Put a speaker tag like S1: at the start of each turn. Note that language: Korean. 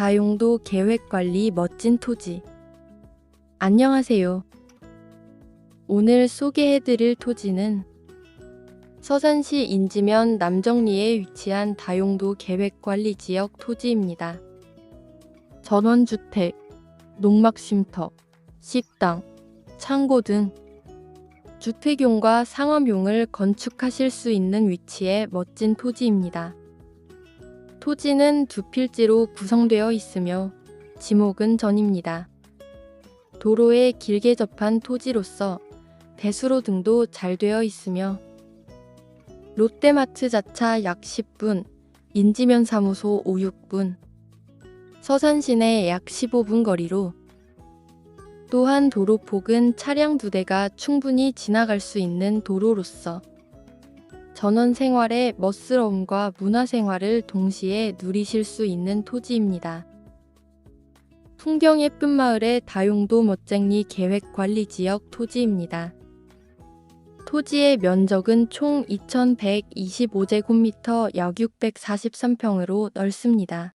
S1: 다용도 계획관리 멋진 토지. 안녕하세요. 오늘 소개해드릴 토지는 서산시 인지면 남정리에 위치한 다용도 계획관리 지역 토지입니다. 전원주택, 농막쉼터, 식당, 창고 등 주택용과 상업용을 건축하실 수 있는 위치의 멋진 토지입니다. 토지는 두 필지로 구성되어 있으며 지목은 전입니다. 도로에 길게 접한 토지로서 배수로 등도 잘 되어 있으며 롯데마트 자차 약 10분, 인지면 사무소 5, 6분, 서산 시내 약 15분 거리로 또한 도로폭은 차량 두 대가 충분히 지나갈 수 있는 도로로서 전원 생활의 멋스러움과 문화 생활을 동시에 누리실 수 있는 토지입니다. 풍경 예쁜 마을의 다용도 멋쟁이 계획 관리 지역 토지입니다. 토지의 면적은 총 2125제곱미터 약 643평으로 넓습니다.